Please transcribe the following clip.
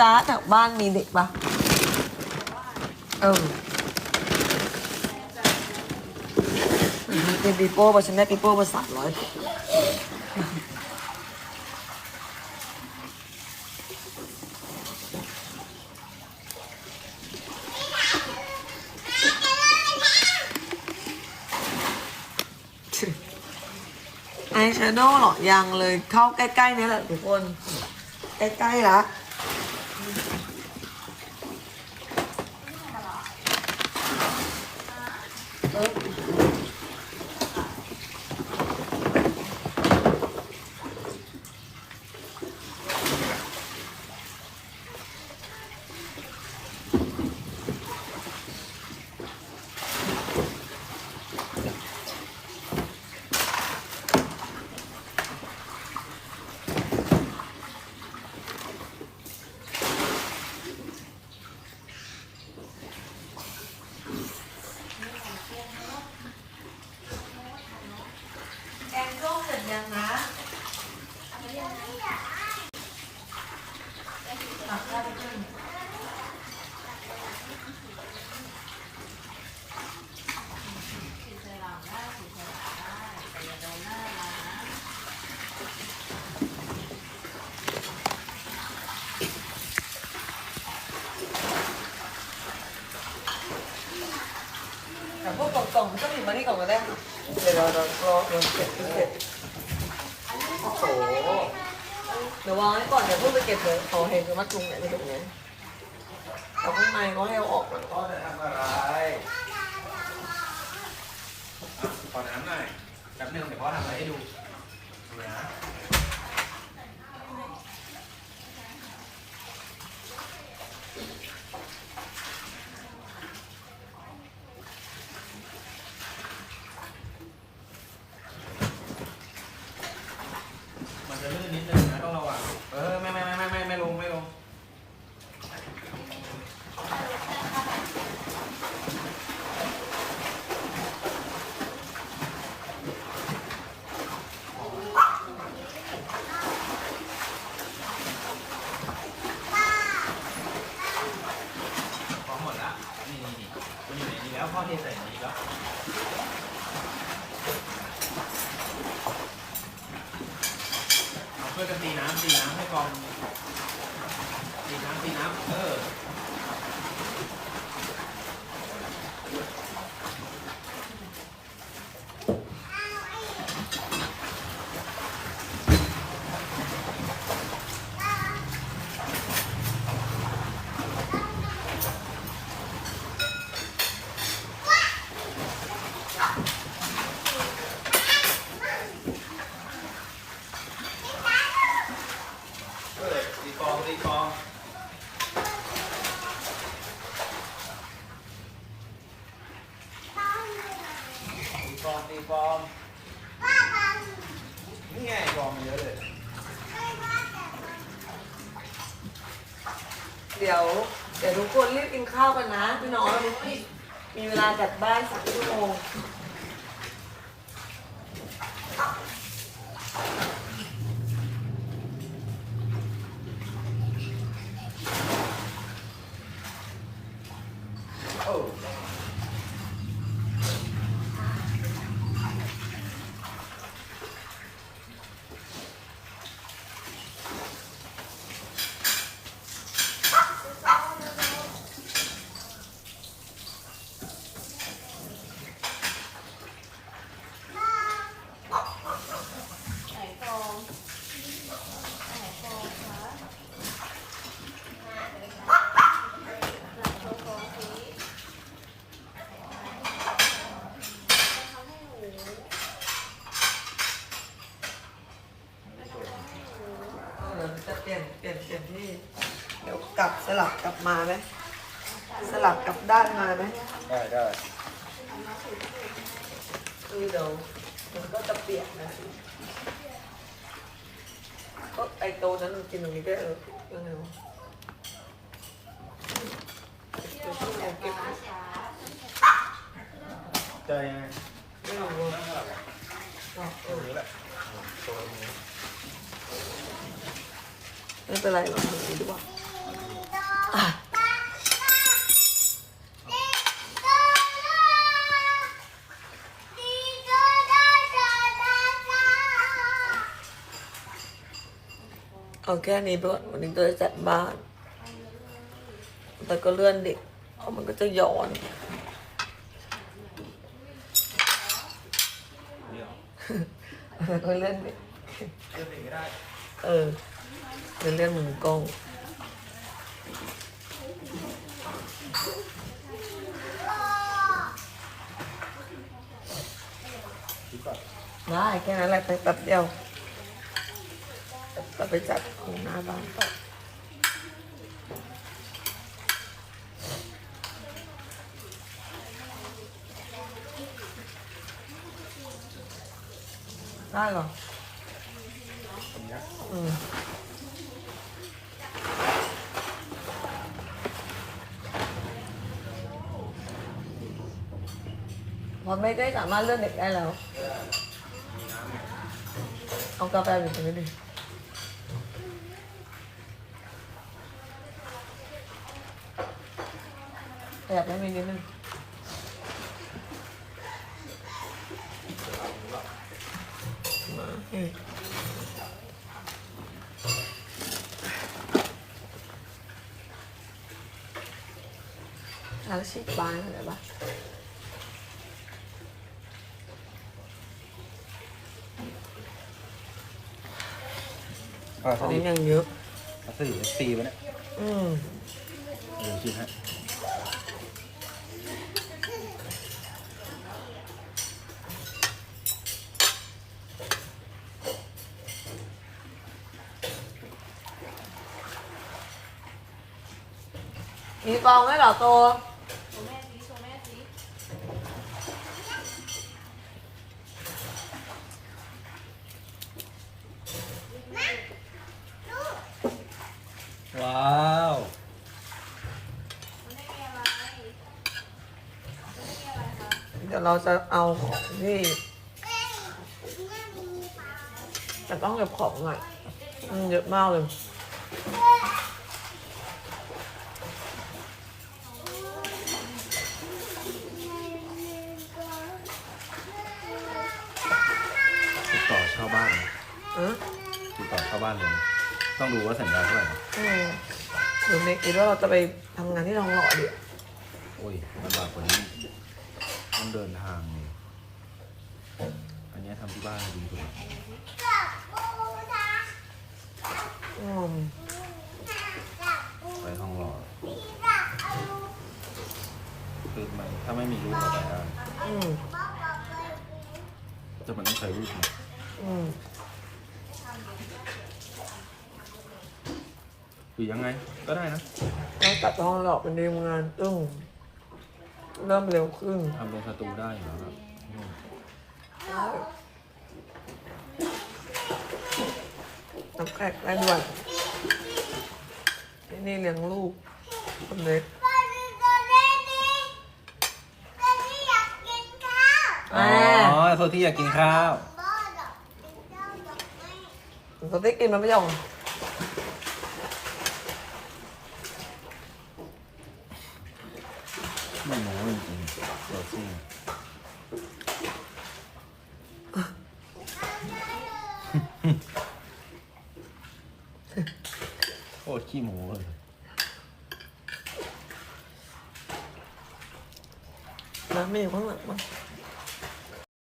จ้าแถวบ้านมีเด็กปะเออเป็นปีโป้ปะฉันได้ปีโป้มาสามร้อยไอแชโดว์หรอยังเลยเข้าใกล้ๆเนี้แหละทุกคน ใกล้ๆละเออแกงส้มเสร็จยังนะตักได้ไปขึ้น แต่พวกกล่องๆก็มีมานี่ก่อนก็ได้ เดี๋ยวเราเรารอเดี๋ยวเก็บเก็บโอ้โห เดี๋ยววางไว้ก่อนเดี๋ยวเพิ่งไปเก็บเลยขอเห็นคือมัดจุงเนี่ยที่ตรงนี้เอาข้างในเขาให้เอาออกก่อนพ่อจะทำอะไรอะขอน้ำหน่อยแป๊บนึงเดี๋ยวพ่อทำอะไรให้ดูดูนะ มันจะลื่นนิดนึงนะต้องระวัง เออไม่ไม่ไม่ไม่ไม่ไม่ลงไม่ลง พอหมดละนี่นี่นี่มันอยู่ในนี้แล้วพ่อเทใส่ในนี้แล้วเอาช่วยกัน ตีน้ำตีน้ำให้กองตีน้ำตีน้ำเออ เออตีฟองตีฟองตี ฟองตีฟองนี่ไงฟองมันเยอะเลย เดี๋ยว เดี๋ยวทุกคนรีบกินข้าวกันนะพี่น้องมีเวลาจัดบ้านสักชั่วโมง โอ้ ไหนฟองไหนฟองคะไหนฟองฟองสิทำให้หนู เดี๋ยวจะเปลี่ยนเปลี่ยนเปลี่ยนที่ เดี๋ยวกลับสลับกลับมาไหมสลับกลับด้านมาไหมได้ได้คือเดี๋ยวมันก็จะเปียกนะก็ไอโตนั้นมันกินตรงนี้ได้เออยังไงวะเดี๋ยวเจอยังไง เป็นไรหรอกทด้ดีว่าเอาแค่นี้ไปก่อนวันนี้ตัวจะจัดบ้าน แต่ก็เลื่อนดิเอามันก็จะย้อน เลื่อนดิเลื่อนดิก็ได้ เออ งหน้าบ้านต่อได้เหรอตรงนี้นะ พอไม่ได้สามารถเลื่อนเด็กได้แล้ว เอากาแฟอยู่ตรงนี้ดิขยับให้มีนิดนึงมาอืมแล้วฉีกบ อะไรบ้างอ่าขสองลียังเยอะสลีซีไปเนี่ยอืมเดี๋ยวชิมฮะมีฟองไหมเหรอโตโชว์แม่สิโชว์แม่สิ ว้าว มันไม่มีอะไรมันไม่มีอะไรคะ เดี๋ยวเราจะเอาของที่แต่ต้องเก็บของหน่อยอืมเยอะมากเลยติดต่อเช่าบ้านนะอือติดต่อเช่าบ้านเลยนะต้องดูว่าสัญญาเท่าไหร่นะอืมหรือไม่คิดว่าเราจะไปทำงานที่ทองหล่อดิโอ้ยลำบากกว่านี้ ต้องเดินทางเลยอันเนี้ยทำที่บ้านดีกว่าอืมไปทองหล่อคือมันถ้าไม่มีรูปอะไรได้อืมแต่มันต้องใช้รูปนะอืมหรือยังไงก็ได้นะเราตัดทองหล่อเป็นดีมงานตึ้ง เริ่มเร็วขึ้นทำเป็นสตูได้อยู่แล้วครับอืมได้น้ำแขกได้ด้วยที่นี่เลี้ยงลูกคนเล็กอ๋อโซที่อยากกินข้าวเขาได้กินมันไม่ยอมไม่โม้จริง ๆโซซี่โคตรขี้หมูเลยน้ำไม่อยู่ข้างหลังมั้ง